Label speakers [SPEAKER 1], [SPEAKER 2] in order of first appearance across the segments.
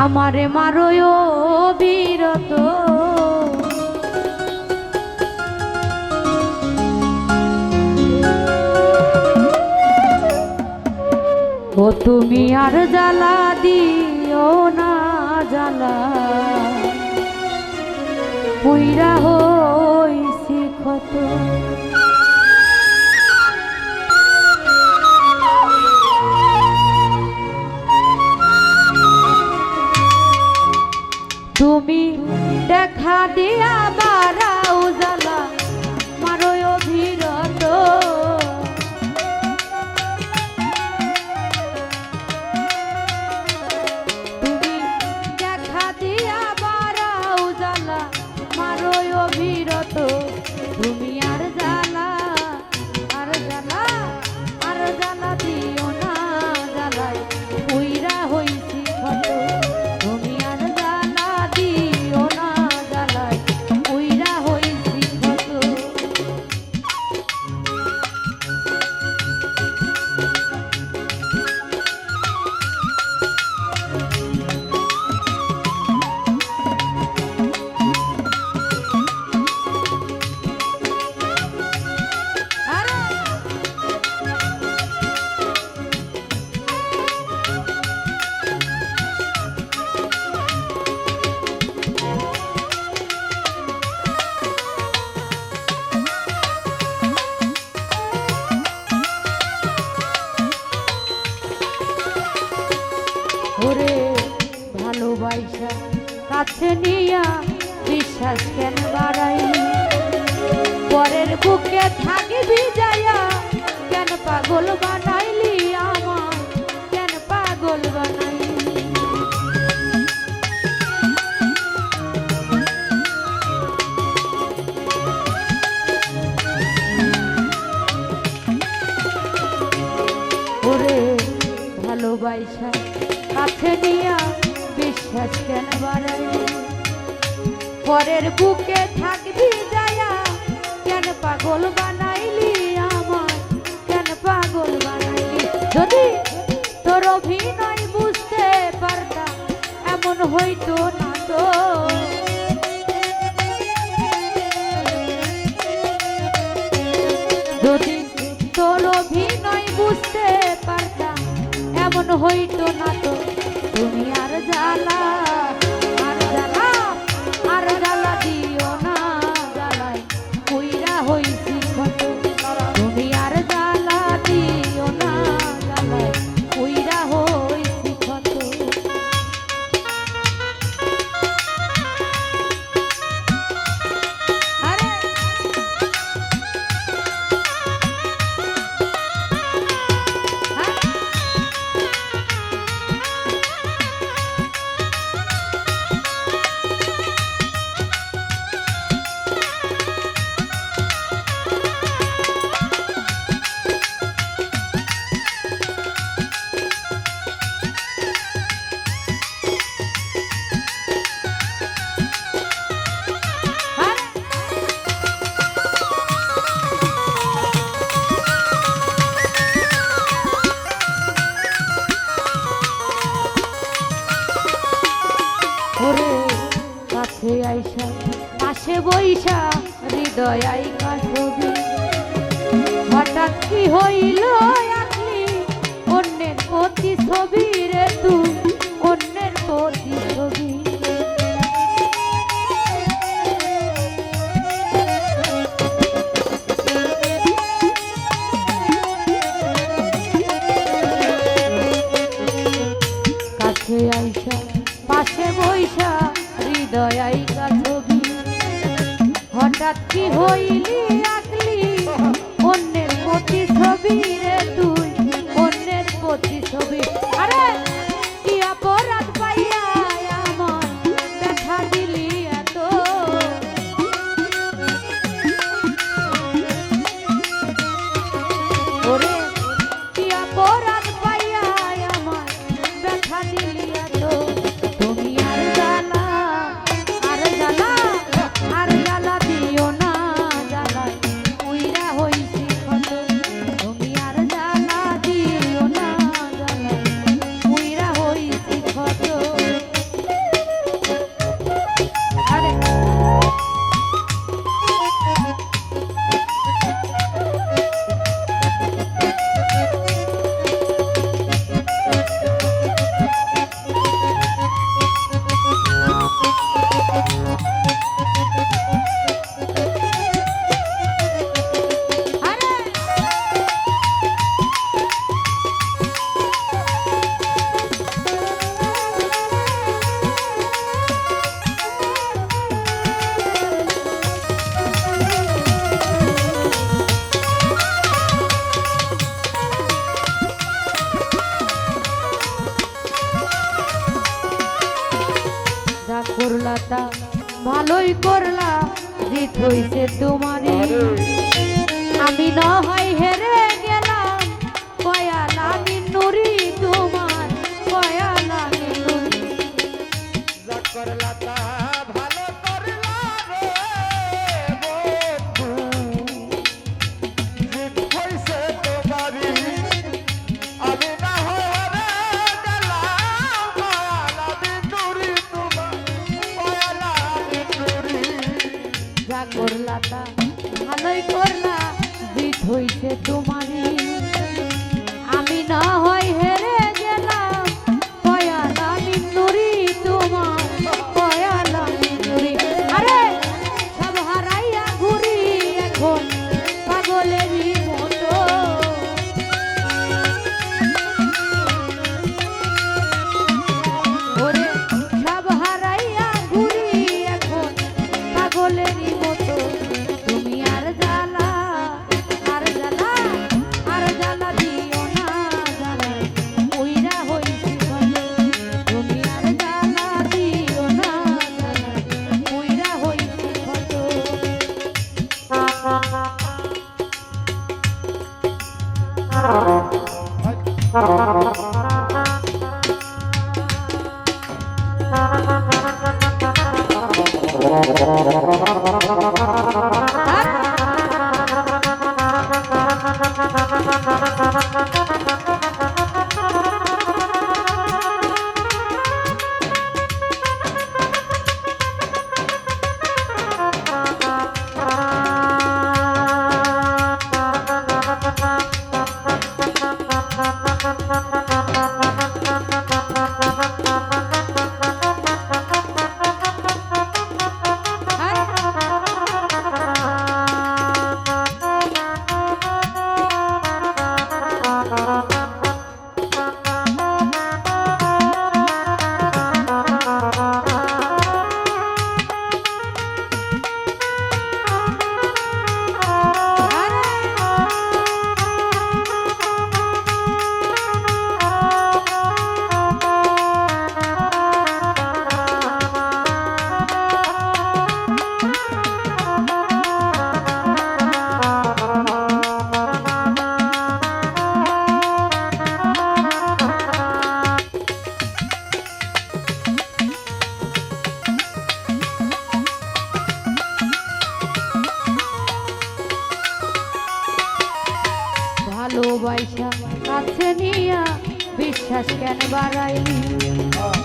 [SPEAKER 1] আমারে মারয় বিরত। ও তুমি আর জ্বালা দিও না জ্বালা। পুইরা হইছি ক্ষত। ท่าเดียว কাছে নিয়া বিশ্বাস কেন বাড়াই পরের বুকে থাকবি যায়া কেন পাগল বানাইলি আমার কেন পাগল বানাইলি? ওরে ভালোবাসা কাছে নিয়া বিশ্বাস কেন পরের বুকে থাকবি যায়া কেন পাগল বানাইলি আমার কেন পাগল বানাইলি? যদি তোর অভিনয় বুঝতে পারতাম, এমন হইতো না তো। যদি তোর অভিনয় বুঝতে পারতাম, এমন হইতো না তো। আর জ্বালা কি হইল আঁকলি অন্যের প্রতি ছবি তুই অন্যের প্রতি ছবি পাশে বইসা, হৃদয় ছবি। হঠাৎ কি হইলি? হইছে তোমারে।
[SPEAKER 2] আমি না হয়
[SPEAKER 1] হেরে পাগলেরই মতো। তুমি আর জ্বালা আর জ্বালা আর জ্বালা দিও না, জ্বালা। উইরা হইছি তুমি আর জ্বালা দিও না, জ্বালা। উইরা হইছি ভালো ভালোবাসা কেন বাড়াইলি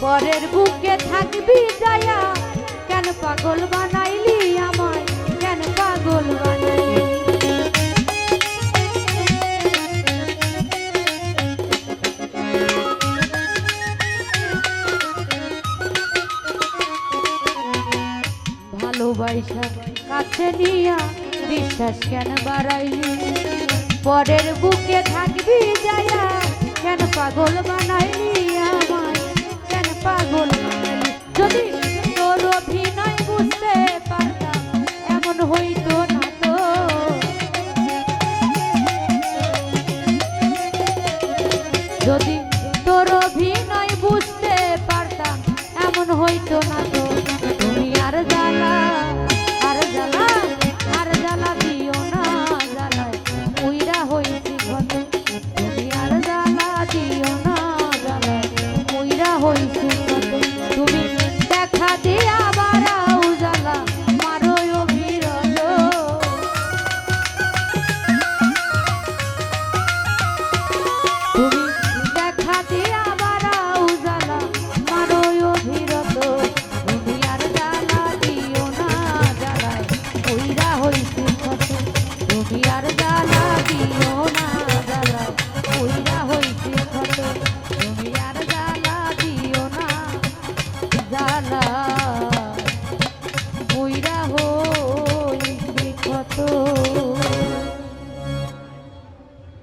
[SPEAKER 1] পরের বুকে থাকবি যায়া কেন পাগল বানাইলি আমায়? কেন পাগল বানাইলি? ভালোবাসা কাছে নিয়া বিশ্বাস কেন বাড়াইলি? পরের বুকে থাকবি যায়া কেন পাগল বানাইলি আমায়? কেন পাগল বানাইলি? যদি তোর অভিনয় বুঝতে পারতাম, এমন হইতো না যদি